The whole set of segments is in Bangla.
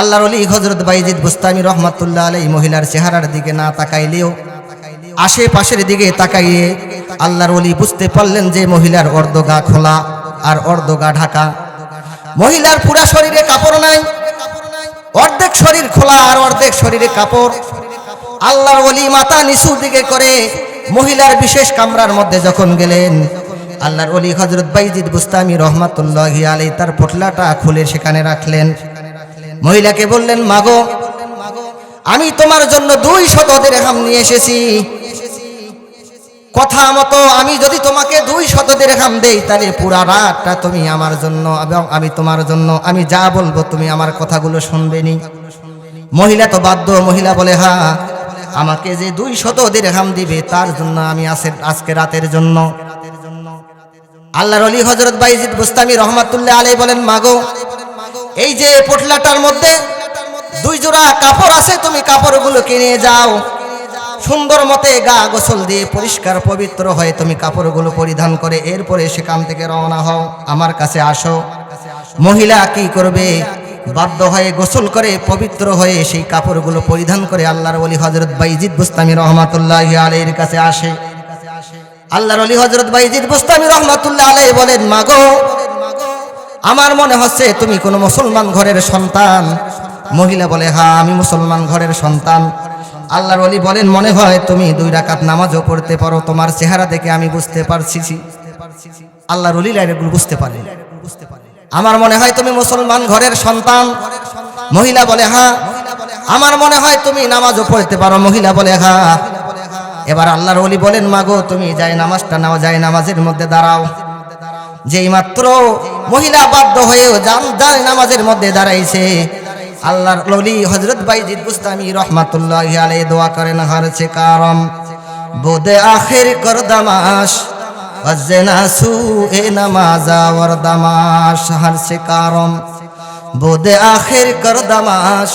আল্লাহর অলি হজরত বাইজিদ বুস্তামি রহমাতুল্লাহ আলাই মহিলার চেহারার দিকে না তাকাইলেও আশেপাশের দিকে তাকাইয়ে আল্লাহর অলি বুঝতে পারলেন যে মহিলার অর্ধ গা খোলা আর অর্ধ গা ঢাকা। মহিলার পুরা শরীরে কাপড় নাই, অর্ধেক শরীর খোলা আর অর্ধেক শরীরে কাপড়। আল্লাহর অলি মাথা নিচুর দিকে করে মহিলার বিশেষ কামরার মধ্যে যখন গেলেন, আল্লাহর অলি হজরত বাইজিদ বুস্তামি রহমাতুল্লাহ আলী তার পোটলাটা খুলে সেখানে রাখলেন। মহিলাকে বললেন, মাগো, আমি তোমার জন্য দুই শত দেড়হাম নিয়ে এসেছি। কথা মতো আমি যদি তোমাকে দুই শত দেড়হাম দেই, তাহলে পুরা রাতটা তুমি আমার জন্য এবং আমি তোমার জন্য, আমি যা বলব তুমি আমার কথাগুলো শুনবে নি। মহিলা তো বাধ্য, মহিলা বলে, হা, আমাকে যে দুই শত দেড়হাম দিবে, তার জন্য আমি আজকে রাতের জন্য। আল্লাহর অলি হজরত বাইজিদ বুস্তামি রহমাতুল্লাহ আলাই বলেন, মাগো এই যে পোটলাটার মধ্যে দুই জোড়া কাপড় আছে, তুমি কাপড়গুলো কিনে যাও। সুন্দর মতে গা গোসল দিয়ে পরিষ্কার পবিত্র হয়ে তুমি কাপড়গুলো পরিধান করে এরপরে সেখান থেকে রওনা হও। আমার কাছে আসো। মহিলা কি করবে? বাধ্য হয়ে গোসল করে পবিত্র হয়ে সেই কাপড়গুলো পরিধান করে আল্লাহর অলি হজরত বাইজিদ বুস্তামি রহমাতুল্লাহ আলীর কাছে আসে। আল্লাহর অলি হজরত বাইজিদ বুস্তামি রহমাতুল্লাহ আলাই বলেন, মাগো আমার মনে হচ্ছে তুমি কোনো মুসলমান ঘরের সন্তান। মহিলা বলে হ্যাঁ আমি মুসলমান ঘরের সন্তান। আল্লাহর অলি বলেন, মনে হয় তুমি দুই রাকাত নামাজও পড়তে পারো। তোমার চেহারা দেখে আমি বুঝতে পারছি। আল্লাহর অলি এগুলো বুঝতে পারে। আমার মনে হয় তুমি মুসলমান ঘরের সন্তান। মহিলা বলে হ্যাঁ আমার মনে হয় তুমি নামাজও পড়তে পারো। মহিলা বলে হ্যাঁ। এবার আল্লাহর অলি বলেন মাগো তুমি যাই নামাজটা নাও, যাই নামাজের মধ্যে দাঁড়াও। যেই মাত্র মহিলা বাধ্য হয়েও জান যায় নামাজের মধ্যে দাঁড়াইছে, আল্লাহর ললি হজরত বাইজিদ বুস্তামি রহমাতুল্লাহ আলাই দোয়া করেন হারছে কারম বোদে আখের কর দামাস অজেনা সু এ নামাজা ওর দামাস হারছে কারম বোদে আখের কর দামাস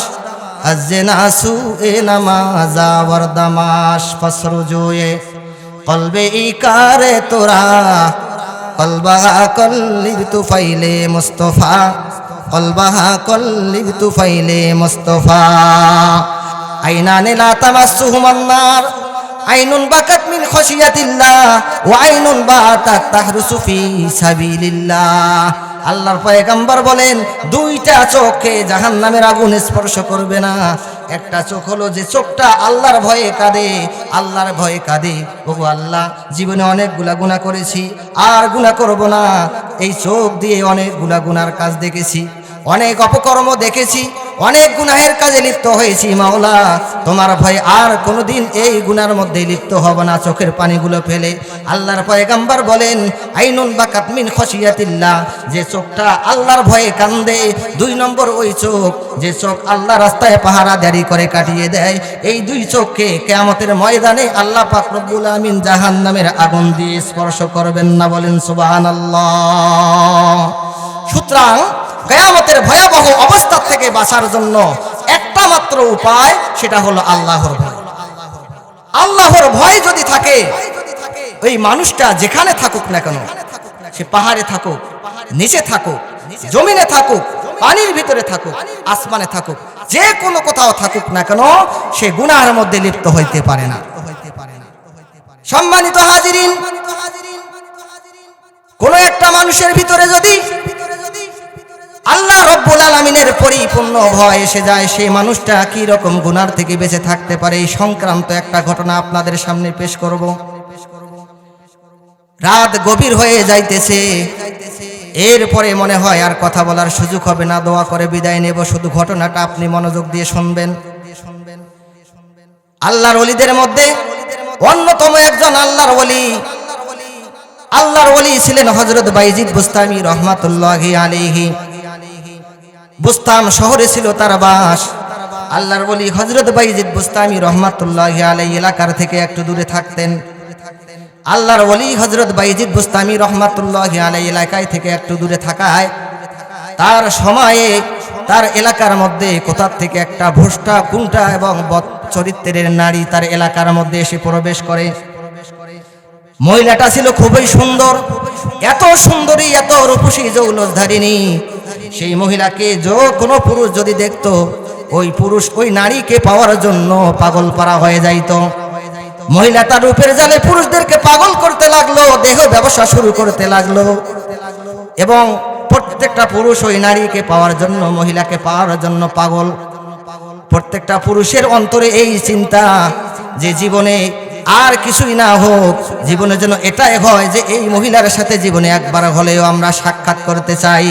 অজেনা সু এ নামাজা ওর দামাস ফসরু জোয়ে কলবে ইকারে তোরা কলবাহা কল্লিব তুফাইলে মুস্তফা কলবাহা কল্লিব তুফাইলে মুস্তফা। আইনা নীলা তামাসুহুমান্নার আইনুন বাকাত মিন খশিয়াতিল্লাহ, ওয়া আইনুন বাতাত তাহরুসু ফি সাবিলিল্লাহ। আল্লাহর পয়গম্বর বলেন, দুইটা চোখে জাহান্নামের আগুন স্পর্শ করবে না একটা চোখ হলো যে চোখটা আল্লাহর ভয়ে কাঁদে, আল্লাহর ভয়ে কাঁদে। ওগো আল্লাহ, জীবনে অনেক গুণা করেছি, আর গুণা করব না। এই চোখ দিয়ে অনেক গুনার কাজ দেখেছি, অনেক অপকর্ম দেখেছি অনেক গুনাহের কাজে লিপ্ত হয়েছি, মাওলা। তোমার ভয় আর কোনোদিন এই গুনার মধ্যে লিপ্ত হব না, চোখের পানিগুলো ফেলে। আল্লাহর পয়গাম্বার বলেন, আইনুন বা কাতমিন খসিয়াতিল্লাহ যে চোখটা আল্লাহর ভয়ে কান্দে, দুই নম্বর ওই চোখ, যে চোখ আল্লাহ রাস্তায় পাহারা দাঁড়ি করে কাটিয়ে দেয়। এই দুই চোখকে কেয়ামতের ময়দানে আল্লাহ পাক রব্বুল আমিন জাহান নামের আগুন দিয়ে স্পর্শ করবেন না বলেন সুবাহান সুতরাং কেয়ামতের ভয়াবহ অবস্থা থেকে বাঁচার জন্য একটা মাত্র উপায়, সেটা হলো আল্লাহর ভয়। আল্লাহর ভয় যদি থাকে, ওই মানুষটা যেখানে থাকুক না কেন, সে পাহাড়ে থাকুক, নিচে থাকুক, জমিনে থাকুক, পানির ভিতরে থাকুক, আসমানে থাকুক, যে কোনো কোথাও থাকুক না কেন, সে গুনার মধ্যে লিপ্ত হইতে পারে না। সম্মানিত হাজিরিন, কোন একটা মানুষের ভিতরে যদি আল্লাহ রব্বুল আলমিনের পরিপূর্ণ ভয় এসে যায় সেই মানুষটা কি রকম গুনার থেকে বেঁচে থাকতে পারে? এই সংক্রান্ত একটা ঘটনা আপনাদের সামনে পেশ করব। রাত গভীর হয়ে যাইতেছে। এরপরে মনে হয় আর কথা বলার সুযোগ হবে না, দোয়া করে বিদায় নেব। শুধু ঘটনাটা আপনি মনোযোগ দিয়ে শুনবেন। আল্লাহর অলিদের মধ্যে অন্যতম একজন আল্লাহর অলি আল্লাহর অলি ছিলেন হজরত বাইজিদ বুস্তামি রহমাতুল্লাহ আলিহি বুস্তাম শহরে ছিল তার বাস। আল্লাহর বলি হজরত বাইজিদ বুস্তামি রহমাতুল্লাহ আলাই এলাকার থেকে একটু দূরে থাকতেন। আল্লাহর বলি হজরত বাইজিদ বুস্তামি রহমাতুল্লাহ আলাই এলাকায় থেকে একটু দূরে থাকায়, তার সময়ে তার এলাকার মধ্যে কোথার থেকে একটা ভোষ্টা কুন্টা এবং চরিত্রের নারী তার এলাকার মধ্যে এসে প্রবেশ করে। মহিলাটা ছিল খুবই সুন্দর। এত সুন্দরী, এত রূপসী জৌলধারিণী সেই মহিলাকে যে কোনো পুরুষ যদি দেখতো, ওই পুরুষ ওই নারীকে পাওয়ার জন্য পাগল পারা হয়ে যাইত। মহিলা তার রূপের জালে পুরুষদেরকে পাগল করতে লাগল, দেহ ব্যবসা শুরু করতে লাগল। এবং প্রত্যেকটা পুরুষ ওই নারীকে পাওয়ার জন্য, মহিলাকে পাওয়ার জন্য পাগল। প্রত্যেকটা পুরুষের অন্তরে এই চিন্তা যে জীবনে আর কিছুই না হোক, জীবনের জন্য এটাই হয় যে এই মহিলার সাথে জীবনে একবার হলেও আমরা সাক্ষাৎ করতে চাই।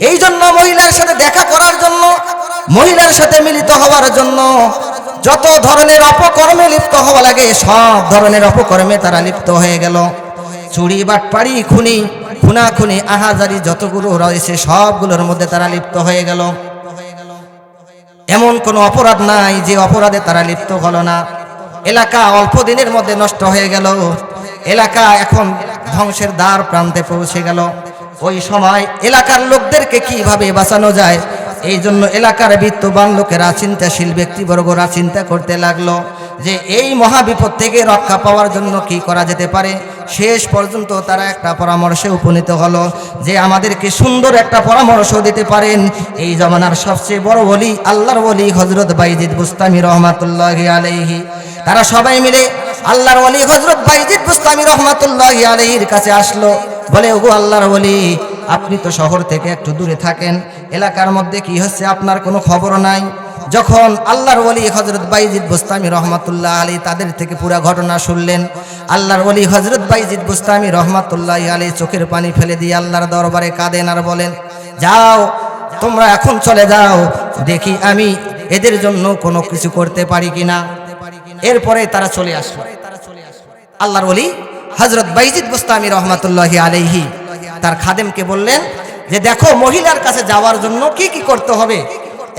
এই জন্য মহিলার সাথে দেখা করার জন্য, মহিলার সাথে মিলিত হওয়ার জন্য যত ধরনের অপকর্মে লিপ্ত হওয়া লাগে, সব ধরনের অপকর্মে তারা লিপ্ত হয়ে গেল। চুরি বাটপাড়ি, খুনি, খুনাখুনি, আহাজারি যতগুলো রয়েছে, সবগুলোর মধ্যে তারা লিপ্ত হয়ে গেল। এমন কোনো অপরাধ নাই যে অপরাধে তারা লিপ্ত হলো না। এলাকা অল্প দিনের মধ্যে নষ্ট হয়ে গেল। এলাকা এখন ধ্বংসের দ্বার প্রান্তে পৌঁছে গেল। ওই সময় এলাকার লোকদেরকে কীভাবে বাঁচানো যায়? এই জন্য এলাকার বিত্তবান লোকেরা চিন্তাশীল ব্যক্তিবর্গরা চিন্তা করতে লাগল যে এই মহাবিপদ থেকে রক্ষা পাওয়ার জন্য কি করা যেতে পারে? শেষ পর্যন্ত তারা একটা পরামর্শে উপনীত হলো যে আমাদেরকে সুন্দর একটা পরামর্শ দিতে পারেন। এই জমানার সবচেয়ে বড় বলি আল্লাহর বলি হজরত বাইজিদ বুস্তামি রহমাতুল্লাহ আলাইহি। তারা সবাই মিলে আল্লাহর ওলি হজরত বাইজিদ বুস্তামি রহমাতুল্লাহ আলাইহির কাছে আসলো। বলে, ওগো আল্লাহর ওলি, আপনি তো শহর থেকে একটু দূরে থাকেন। এলাকার মধ্যে কি হচ্ছে আপনার কোনো খবর নাই? যখন আল্লাহর ওলি হজরত বাইজিদ বুস্তামি রহমাতুল্লাহ আলী তাদের থেকে পুরা ঘটনা শুনলেন, আল্লাহর ওলি হজরত বাইজিদ বুস্তামি রহমাতুল্লাহ আলী চোখের পানি ফেলে দিয়ে আল্লাহর দরবারে কাঁদেন আর বলেন, যাও, তোমরা এখন চলে যাও, দেখি আমি এদের জন্য কোনো কিছু করতে পারি কিনা। এরপরে তারা চলে আসলো। আল্লাহর ওলি হজরত বাইজিদ বুস্তামি রহমাতুল্লাহ আলাইহি তার খাদেমকে বললেন যে দেখো, মহিলার কাছে যাওয়ার জন্য কি কি করতে হবে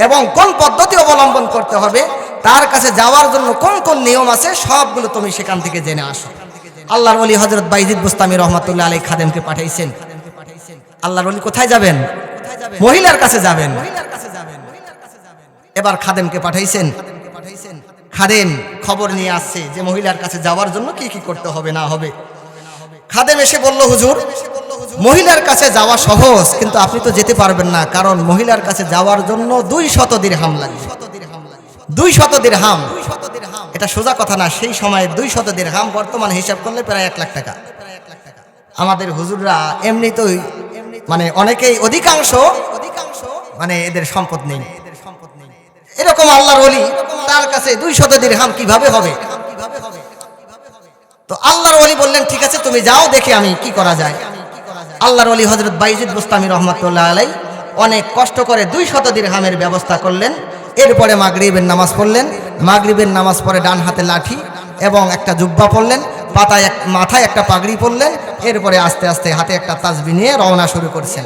এবং কোন পদ্ধতি অবলম্বন করতে হবে, তার কাছে যাওয়ার জন্য কোন কোন নিয়ম আছে, সবগুলো তুমি সেখান থেকে জেনে আসো। আল্লাহর ওলি হজরত বাইজিদ বুস্তামি রহমাতুল্লাহ আলী খাদেমকে পাঠাইছেন। আল্লাহর অলি কোথায় যাবেন? মহিলার কাছে যাবেন। এবার খাদেমকে পাঠাইছেন। খাদেম খবর নিয়ে আসছে যে মহিলার কাছে যাওয়ার জন্য কি কি করতে হবে, না হবে। খাদেম এসে বলল, হুজুর, মহিলার কাছে যাওয়া সহজ, কিন্তু আপনি তো যেতে পারবেন না, কারণ মহিলার কাছে যাওয়ার জন্য দুই শত হাম লাগবে। দুই শত হাম এটা সোজা কথা না, সেই সময় দুই শত হাম বর্তমান হিসাব করলে প্রায় এক লাখ টাকা। আমাদের হুজুররা এমনিতেই মানে অনেকেই অধিকাংশ অধিকাংশ মানে এদের সম্পদ নেই। এরকম আল্লাহর অলি তার কাছে দুই শত হাম কীভাবে হবে? তো আল্লাহর অলি বললেন, ঠিক আছে, তুমি যাও, দেখে আমি কি করা যায়। আল্লাহর অলি হজরত বাইজিদ বুস্তামি রহমতুল্লাহ আলাই অনেক কষ্ট করে দুই শত হামের ব্যবস্থা করলেন। এরপরে মাগরিবের নামাজ পড়লেন। মাগরিবের নামাজ পরে ডান হাতে লাঠি এবং একটা জুব্বা পড়লেন, পাতায় এক, মাথায় একটা পাগড়ি পরলেন এরপরে আস্তে আস্তে হাতে একটা তাজবি নিয়ে রওনা শুরু করছেন।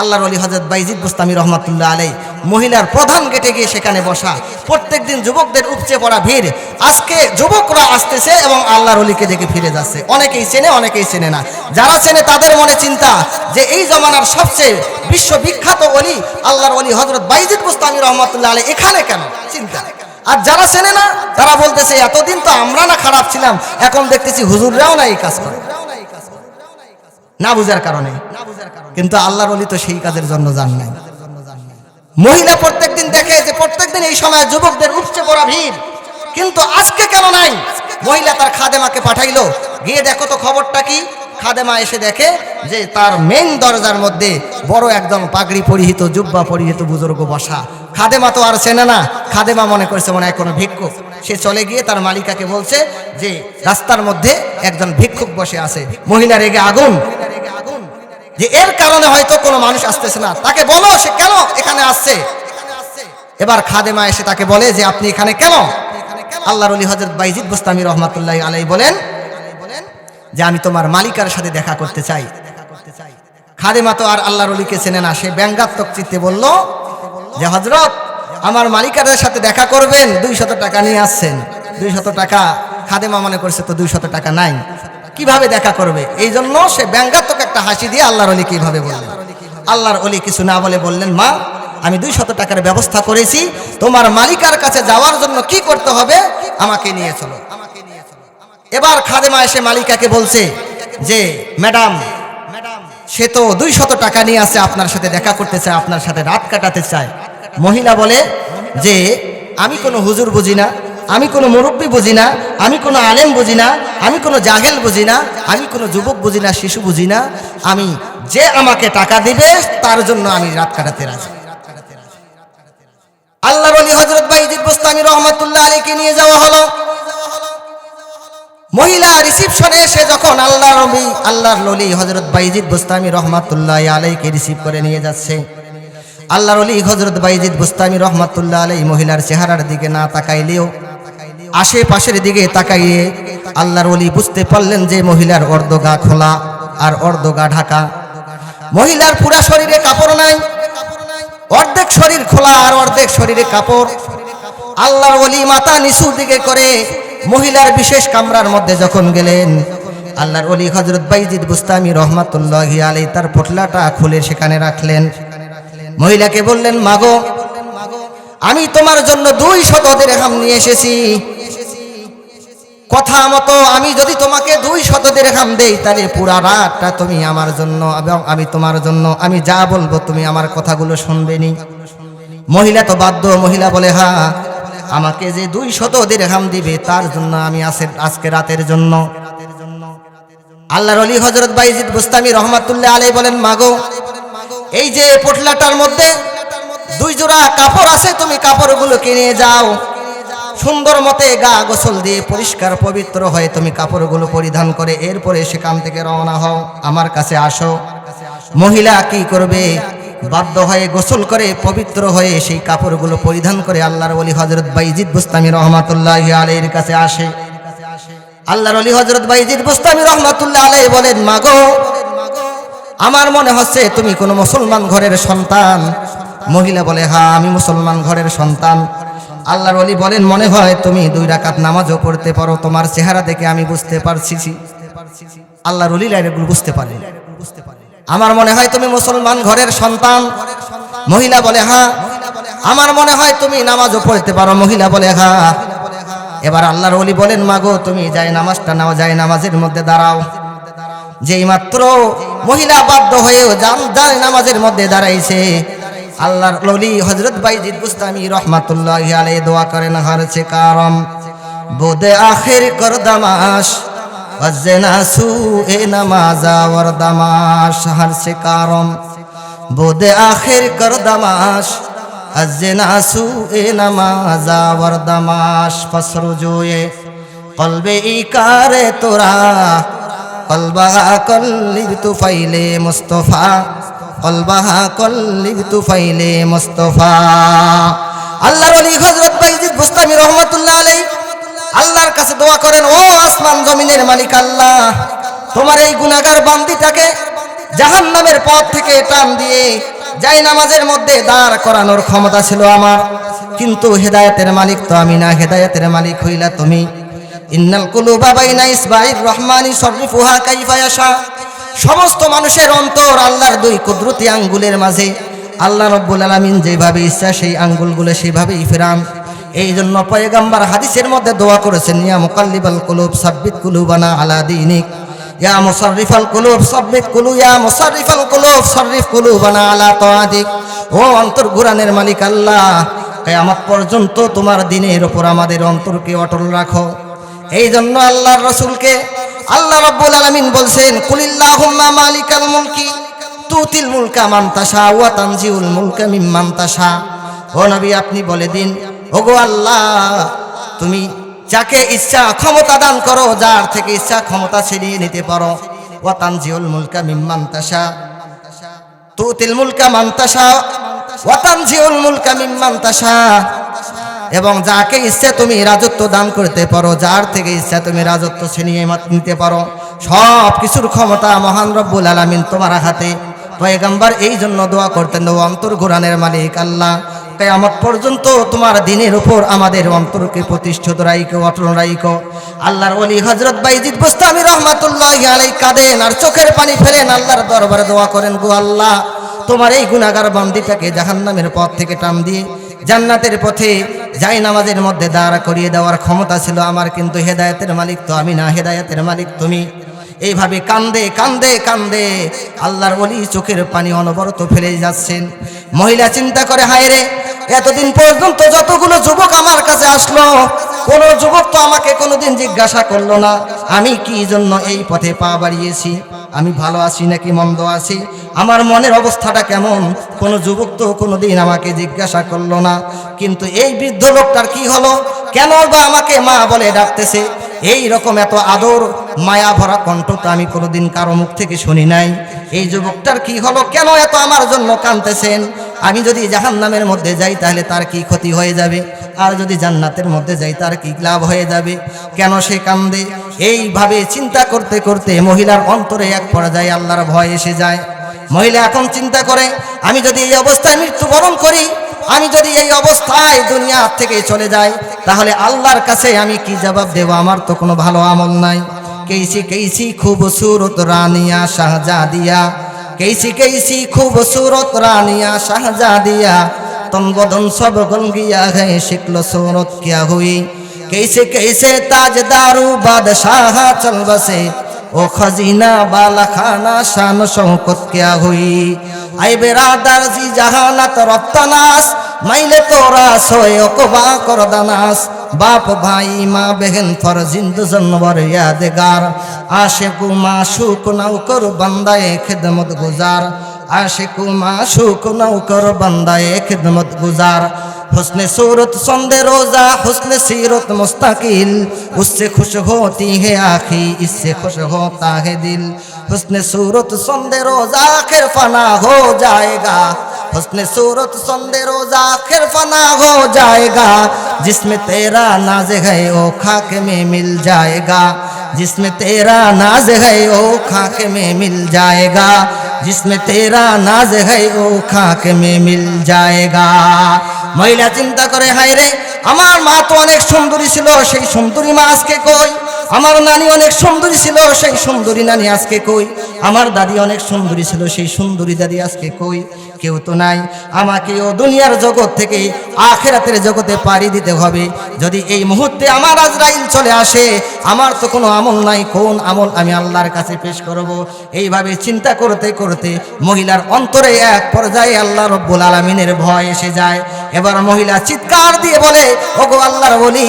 আল্লাহর অলি হজরত বাইজিদ বুস্তামি রহমাতুল্লাহ আলাই মহিলার প্রধান গেটে গিয়ে সেখানে বসা। প্রত্যেক দিন যুবকদের উপচে পড়া ভিড়। আজকে যুবকরা আসতেছে এবং আল্লাহর অলিকে দেখে ফিরে যাচ্ছে। অনেকেই চেনে অনেকেই চেনে না। যারা চেনে তাদের মনে চিন্তা যে এই জমানার সবচেয়ে বিশ্ববিখ্যাত অলি আল্লাহর অলি হজরত বাইজিদ বুস্তামি রহমাতুল্লাহ আলাই এখানে কেন? চিন্তা। আর যারা চেনে না, তারা বলতেছে, এতদিন তো আমরা না খারাপ ছিলাম, এখন দেখতেছি হুজুররাও না এই কাজ করে। না বুঝার কারণে। কিন্তু আল্লাহর অলি তো সেই কাজের জন্য জান নাই। মহিলা প্রত্যেকদিন দেখে যে প্রত্যেকদিন এই সময় যুবকদের উপচে পড়া ভিড়। কিন্তু আজকে কেন নাই? মহিলা তার খাদেমাকে পাঠাইলো। গিয়ে দেখো তো খবরটা কি? খাদেমা এসে দেখে যে তার মেন দরজার মধ্যে বড় একদম পাগড়ি পরিহিত, জুব্বা পরিহিত বুজুর্গ বসা। খাদেমা তো আর চেনে না। খাদেমা মনে করছে মনে হয় কোনো ভিক্ষুক। সে চলে গিয়ে তার মালিকাকে বলছে যে রাস্তার মধ্যে একজন ভিক্ষুক বসে আছে। মহিলা রেগে আগুন যে এর কারণে হয়তো কোনো মানুষ আসতেছে না। তাকে বলো সে কেন এখানে আসছে? এবার খাদেমা এসে তাকে বলে যে, আপনি এখানে কেন? আল্লাহর অলি হজরত বাইজিদ বুস্তামি রহমাতুল্লাহ আলাই বলেন যে, আমি তোমার মালিকার সাথে দেখা করতে চাই। খাদেমা তো আর আল্লাহর অলিকে চেনে না। সে ব্যঙ্গাত্মক চিত্তে বলল যে হজরত আমার মালিকারের সাথে দেখা করবেন, দুই শত টাকা নিয়ে আসছেন। দুই শত টাকা, খাদেমা মনে করছে তো দুই শত টাকা নাই। কীভাবে দেখা করবে? এই জন্য সে ব্যঙ্গাত্মক একটা হাসি দিয়ে আল্লাহর অলি কীভাবে বললেন? আল্লাহর অলি কিছু না বলে বললেন, মা, আমি দুই শত টাকার ব্যবস্থা করেছি। তোমার মালিকার কাছে যাওয়ার জন্য কি করতে হবে? আমাকে নিয়ে চলো। এবার খাদেমা এসে মালিকাকে বলছে যে, ম্যাডাম, সে তো দুই শত টাকা নিয়ে আসে, আপনার সাথে দেখা করতে চায়, আপনার সাথে রাত কাটাতে চায়। মহিলা বলে যে, আমি কোনো হুজুর বুঝি না। আমি কোনো মুরব্বী বুঝি না, আমি কোনো আলেম বুঝি না, আমি কোনো জাহেল বুঝি না, আমি কোনো যুবক বুঝি না, শিশু বুঝি না, আমি যে আমাকে টাকা দিবে, তার জন্য আমি রাত কাটাতে রাজি। আল্লাহর অলি হজরত বাইজিদ বোস্তামি রহমতুল্লাহ আলীকে নিয়ে যাওয়া হলো। মহিলা রিসিপশনে এসে যখন আল্লাহ রবি আল্লাহর ললি হজরত বাইজিদ বুস্তামি রহমাতুল্লাহ আলাইকে রিসিভ করে নিয়ে যাচ্ছে। আল্লাহর অলি হজরত বাইজিদ বুস্তামি রহমাতুল্লাহ আলাই মহিলার চেহারার দিকে না তাকাইলেও আশেপাশের দিকে তাকাইয়ে আল্লাহর অলি বুঝতে পারলেন যে মহিলার অর্ধ গা খোলা আর অর্ধ গা ঢাকা। মহিলার পুরা শরীরে কাপড় নাই, অর্ধেক শরীর খোলা আর অর্ধেক শরীরে কাপড়। আল্লাহর ওলি মাথা নিচুর দিকে করে মহিলার বিশেষ কামরার মধ্যে যখন গেলেন, আল্লাহর ওলি হজরত বাইজিদ বুস্তামি রহমাতুল্লাহ আলী তার পোটলাটা খুলে সেখানে রাখলেন। মহিলাকে বললেন, মাগো আমি তোমার জন্য দুই শত দেড়হাম নিয়ে এসেছি। কথা মতো আমি যদি তোমাকে দুই শত দেড়হাম দেই, তাহলে পুরা রাতটা তুমি আমার জন্য এবং আমি তোমার জন্য, আমি যা বলব তুমি আমার কথাগুলো শুনবে নি মহিলা তো বাধ্য, মহিলা বলে, হা, আমাকে যে দুই শত দেড়হাম দিবে, তার জন্য আমি আজকে রাতের জন্য। আল্লাহর অলি হজরত বাইজিদ বুস্তামি রহমাতুল্লাহ আলাই বলেন, মাগো, এই যে পোটলাটার মধ্যে দুই জোড়া কাপড় আছে, তুমি কাপড়গুলো কিনে যাও। সুন্দর মতে গা গোসল দিয়ে পরিষ্কার পবিত্র হয়ে তুমি কাপড়গুলো পরিধান করে এরপরে সেখান থেকে রওনা হও। আমার কাছে আসো। মহিলা কি করবে? বাধ্য হয়ে গোসল করে পবিত্র হয়ে সেই কাপড়গুলো পরিধান করে আল্লাহর ওলি হজরত বাইজিদ বুস্তামি রহমাতুল্লাহ আলীর কাছে আসে। আল্লাহর অলি হজরত বাইজিদ বুস্তামি রহমাতুল্লাহ আলাই বলেন, মাগো, আমার মনে হচ্ছে তুমি কোনো মুসলমান ঘরের সন্তান। মহিলা বলে হ্যাঁ আমি মুসলমান ঘরের সন্তান। আল্লাহর অলি বলেন, মনে হয় তুমি দুই রাকাত নামাজও পড়তে পারো, তোমার চেহারা দেখে আমি বুঝতে পারছি। আল্লাহর অলি এগুলো বুঝতে পারে। আমার মনে হয় তুমি মুসলমান ঘরের সন্তান। মহিলা বলে হ্যাঁ আমার মনে হয় তুমি নামাজও পড়তে পারো। মহিলা বলে হ্যাঁ এবার আল্লাহর অলি বলেন, মাগো, তুমি যাই নামাজটা নাও, যাই নামাজের মধ্যে দাঁড়াও। যেই মাত্র মহিলা বাধ্য হয়েও জান যায় নামাজের মধ্যে দাঁড়াইছে আল্লাহর ললি হজরত বাইজিদ বুস্তামি রহমাতুল্লাহ আলাই দোয়া করেন হারছে কারম বোদে আখির কর দামাস ওয়াজনা সু এ নামাজা ওয়ার দামাস হারছে কারম বোদে আখির কর দামাস আজনা সু এ নামাজা ওয়ার দামাস ফসরু জোয়ে কলবে ইকারে তোরা কলবাহা কল্লিব তুফাইলে মুস্তফা কলবাহা কল্লিব তুফাইলে মুস্তফা। আল্লাহর ওলি হযরত বাইজিদ বুস্তামি রহমাতুল্লাহ আলাই আল্লাহর কাছে দোয়া করেন, ও আসমান জমিনের মালিক আল্লাহ, তোমার এই গুনাহগার বান্দিটাকে জাহান্নামের পথ থেকে টান দিয়ে যাই নামাজের মধ্যে দাঁড় করানোর ক্ষমতা ছিল আমার। কিন্তু হেদায়েতের মালিক তো আমি না, হেদায়েতের মালিক হইলা তুমি। ইন্নাল কুলুবা বাইনা ইসবাইর রহমানি সররিফুহা কাইফা ইয়াশা। সমস্ত মানুষের অন্তর আল্লাহর দুই কুদরতি আঙ্গুলের মাঝে। আল্লাহ রব্বুল আলামিন যেভাবে ইচ্ছা সেই আঙ্গুলগুলো সেভাবেই ফেরান। এই জন্য পয়গাম্বার হাদিসের মধ্যে দোয়া করেছেন, ইয়া মুকাল্লিবাল কুলুব সাব্বিত কুলুবানা আলা দীনিক। ইয়া মুসাররিফাল কুলুব সাব্বিত কুলু, ইয়া মুসাররিফাল কুলুব সাররিফ কুলুবানা আলা তাআতিক ও অন্তর ঘুরানের মালিক আল্লাহ, কিয়ামত পর্যন্ত তোমার দিনের উপর আমাদের অন্তরকে অটল রাখো। এই জন্য আল্লাহর রসুলকে আল্লাহ রব্বুল আলামিন বলছেন, কুলিল্লাহুম্মা মালিকাল মুলকি, তুতিল মুলকা মান তাশা ওয়া তানজিউল মুলকা মিম্মান তাশা। ও নবী, আপনি বলে দিন, ওগো আল্লাহ, তুমি যাকে ইচ্ছা ক্ষমতা দান করো, যার থেকে ইচ্ছা ক্ষমতা ছিনিয়ে নিতে পারো। ওয়া তানজিউল মুলকা মিম্মান তাশা। তুতিল মুলকা মান তাশা, ওয়া তানজিউল মুলকা মিম্মান তাশা। এবং যাকে ইচ্ছা তুমি রাজত্ব দান করতে পারো, যার থেকে ইচ্ছা তুমি রাজত্ব ছিনিয়ে নিতে পারো। সব কিছুর ক্ষমতা মহান রব্বুল আলামিন তোমার হাতে। পয়গাম্বার এই জন্য দোয়া করতেন অন্তর ঘোরানের মালিক আল্লাহ, কেয়ামত পর্যন্ত তোমার দিনের উপর আমাদের অন্তরকে প্রতিষ্ঠিত রাইকো অটল রাইকো আল্লাহর অলি হজরত বাইজিদ বুস্তামি রহমাতুল্লাহ আলাই কাঁদেন আর চোখের পানি ফেলেন। আল্লাহর দরবারে দোয়া করেন, গো আল্লাহ, তোমার এই গুনাগার বান্দিটাকে জাহান্নামের পথ থেকে টান দিয়ে জান্নাতের পথে যাই নামাজের মধ্যে দাঁড়া করিয়ে দেওয়ার ক্ষমতা ছিল আমার, কিন্তু হেদায়তের মালিক তো আমি না, হেদায়তের মালিক তুমি। এইভাবে কান্দে কান্দে কান্দে আল্লাহর বলি চোখের পানি অনবরত ফেলে যাচ্ছেন। মহিলা চিন্তা করে, হায় রে, এতদিন পর্যন্ত যতগুলো যুবক আমার কাছে আসলো, কোনো যুবক তো আমাকে কোনোদিন জিজ্ঞাসা করল না, আমি কি জন্য এই পথে পা বাড়িয়েছি? আমি ভালো আছি নাকি মন্দ আছি? আমার মনের অবস্থাটা কেমন? কোনো যুবক তো কোনোদিন আমাকে জিজ্ঞাসা করল না। কিন্তু এই বৃদ্ধ লোকটার কি হলো? কেন বা আমাকে মা বলে ডাকতেছে? এই রকম এত আদর, মায়া ভরা কণ্ঠ তো আমি কোনোদিন কারও মুখ থেকে শুনি নাই। এই যুবকটার কি হলো? কেন এত আমার জন্য কানতেছেন আমি যদি জাহান নামের মধ্যে যাই তাহলে তার কি ক্ষতি হয়ে যাবে? আর যদি জান্নাতের মধ্যে যাই তার কি লাভ হয়ে যাবে? কেন সে কান্দে? এইভাবে চিন্তা করতে করতে মহিলার অন্তরে এক পর্যায়ে আল্লাহর ভয় এসে যায়। মহিলা এখন চিন্তা করে, আমি যদি এই অবস্থায় মৃত্যুবরণ করি, আমি যদি এই অবস্থায় দুনিয়া থেকে চলে যাই, তাহলে আল্লাহর কাছে আমি কি জবাব দেব? আমার তো কোনো ভালো আমল নাই। কেইসি কেইসি খুব সুরত রানিয়া শাহজাদিয়া। কেইসি কেইসি খুব সুরত রানিয়া শাহজাদিয়া। তম বদন সব গঙ্গিয়া হে শিখল সুরত কিয়া হুই। কেসে কেইসে তাজদারু বাদশাহ চল বসে ও খাজিনা বালা খানা শান সংকট কেয়া হই? আই বেরাদার জি জাহানাত রপ্তানাস, মাইলে তোরা সয় অকবা করদানাস। বাপ ভাই, মা বেহেন ফর জিন্দ জনবর ইয়াদগার সুখ নাও কর বান্দায়ে খেদমত গুজার। আশে কুমা সুখ নাও কর বান্দায়ে খেদমত গুজার। हुस्न सूरत, संदे रोजा, हुस्न सीरत मुस्तकिल। उससे खुश होती है आखी इससे खुश होता है दिल। हुस्न सूरत, संदे रोजा, आखिर फना हो जाएगा। हुस्न सूरत, संदे रोजा, आखिर फना हो जाएगा। जिसमें तेरा नाज है, वो खाक में मिल जाएगा। जिसमें तेरा नाज है, वो खाक में मिल जाएगा। जिसमें तेरा नाज है, वो खाक में मिल जाएगा। মহিলা চিন্তা করে, হায় রে, আমার মা তো অনেক সুন্দরী ছিল, সেই সুন্দরী মা আজকে কই? আমার নানি অনেক সুন্দরী ছিল, সেই সুন্দরী নানি আজকে কই? আমার দাদি অনেক সুন্দরী ছিল, সেই সুন্দরী দাদি আজকে কই? কেউ তো নাই। আমাকে ও দুনিয়ার জগৎ থেকে আখেরাতের জগতে পাড়ি দিতে হবে। যদি এই মুহূর্তে আমার আজরাইল চলে আসে, আমার তো কোনো আমল নাই। কোন আমল আমি আল্লাহর কাছে পেশ করব? এইভাবে চিন্তা করতে করতে মহিলার অন্তরে এক পর্যায়ে আল্লাহ রব্বুল আলমিনের ভয় এসে যায়। এবার মহিলা চিৎকার দিয়ে বলে, ওগো আল্লাহর বলি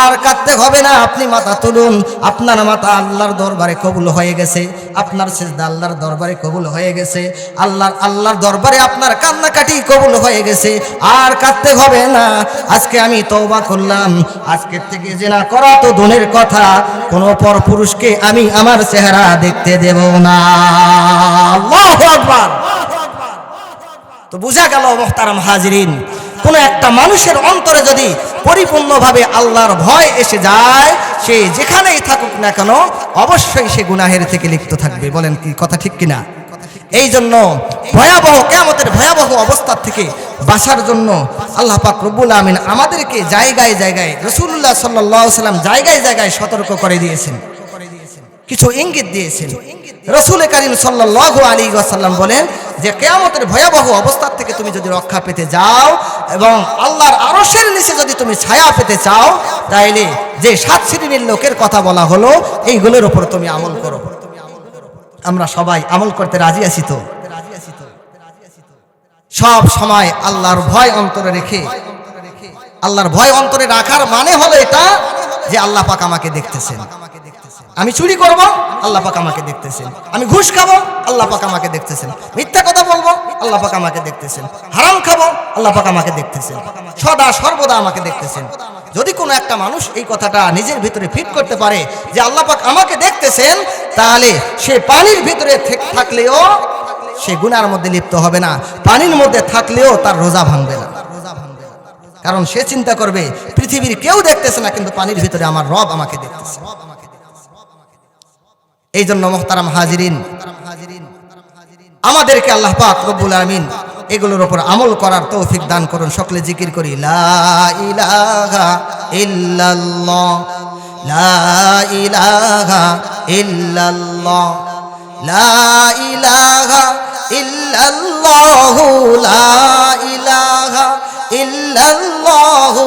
আর কাঁদতে হবে না। আপনি মাথা তুলুন। আপনার মাথা আল্লাহর দরবারে কবুল হয়ে গেছে। আপনার সেজদা আল্লাহর দরবারে কবুল হয়ে গেছে। আল্লাহর আল্লাহর দরবারে আপনার কান্নাকাটি কবুল হয়ে গেছে। আর কাঁদতে হবে না। আজকে আমি তওবা করলাম। আজকের থেকে জেনা করা তো দূরের কথা। কোনো পর পুরুষকে আমি আমার চেহারা দেখতে দেব না। আল্লাহু আকবার। তো বোঝা গেল মোহতারাম হাজিরিন, কোন একটা মানুষের অন্তরে যদি পরিপূর্ণভাবে আল্লাহর ভয় এসে যায়, সে যেখানেই থাকুক না কেন, অবশ্যই সে গুনাহের থেকে লিপ্ত থাকবে। বলেন কি, কথা ঠিক কিনা? এই জন্য ভয়াবহ কেমতের ভয়াবহ অবস্থার থেকে বাঁচার জন্য আল্লাহ পাক রব্বুল আমিন আমাদেরকে জায়গায় জায়গায় রসুল্লাহ সাল্লাহ সাল্লাম জায়গায় জায়গায় সতর্ক করে দিয়েছেন। কিছু ইঙ্গিত দিয়েছেন। রসুল করিম সাল্লাহ আলী আসাল্লাম বলেন যে, কেয়ামতের ভয়াবহ অবস্থার থেকে তুমি যদি রক্ষা পেতে যাও এবং আল্লাহর আরসের নিচে যদি তুমি ছায়া পেতে চাও, তাইলে যে সাত শ্রেণির লোকের কথা বলা হলো, এইগুলোর ওপর তুমি আমল করো। আমরা সবাই আমল করতে রাজি আছি তো? সব সময় আল্লাহর ভয় অন্তরে রেখে, আল্লাহর ভয় অন্তরে রাখার মানে হলো এটা যে আল্লাহ পাক আমাকে দেখতেছেন। আমি চুরি করব, আল্লাহ পাক আমাকে দেখতেছেন। আমি ঘুষ খাব, আল্লাহ পাক আমাকে দেখতেছেন। মিথ্যা কথা বলব, আল্লাহ পাক আমাকে দেখতেছেন। হারাম খাব, আল্লাহ পাক আমাকে দেখতেছেন। সদা সর্বদা আমাকে দেখতেছেন। কোনো একটা মানুষ এই কথাটা নিজের ভিতরে ফিট করতে পারে যে আল্লাহ পাক আমাকে দেখতেছেন, তাহলে সে পানির ভিতরে থাকলেও সে গুনার মধ্যে লিপ্ত হবে না। পানির মধ্যে থাকলেও তার রোজা ভাঙবে না। কারণ সে চিন্তা করবে, পৃথিবীর কেউ দেখতেছে না, কিন্তু পানির ভিতরে আমার রব আমাকে দেখতেছে। এই জন্য মোহতারাম হাজিরিন, আমাদেরকে আল্লাহ পাক রব্বুল আলমিন এগুলোর উপর আমল করার তৌফিক দান করুন। সকলে জিকির করি, লা ইলাহা ইল্লাল্লাহ, লা ইলাহা ইল্লাল্লাহ, লা ইলাহা ইল্লাল্লাহু, লা ইলাহা ইল্লাল্লাহু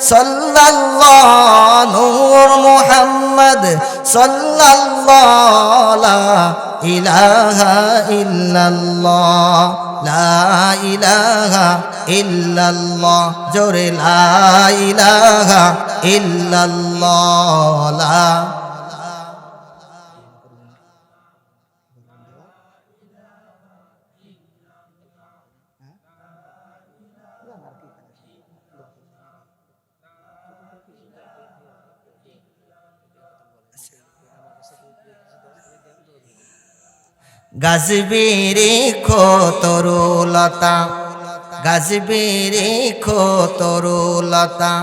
সাল্লাল্লাহ নূর মোহাম্মদ সাল্লাল্লাহ লা ইলাহা ইল্লাল্লাহ লা ইলাহা ইল্লাল্লাহ জোরে লা ইলাহা গাজবিরি খো তরুলতা গাজবিরি খো তরুলতা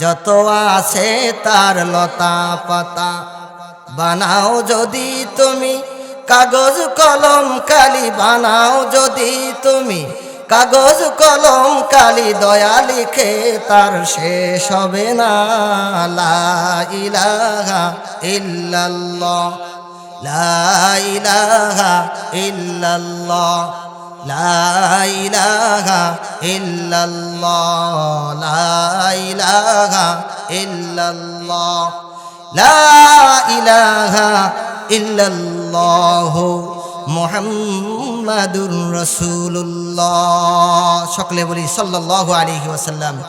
যত আছে তার লতা পাতা। বানাও যদি তুমি কাগজ কলম কালি, বানাও যদি তুমি কাগজ কলম কালি, দয়া লিখে তার শেষ হবে না, লা ইলাহা ইল্লাল্লাহ। লা ইলাহা ইল্লাল্লাহ, লা ইলাহা ইল্লাল্লাহ, লা ইলাহা ইল্লাল্লাহ, লা ইলাহা ইল্লাল্লাহ, মুহাম্মাদুর রাসূলুল্লাহ। সকলে বলি সাল্লাল্লাহু আলাইহি ওয়াসাল্লাম।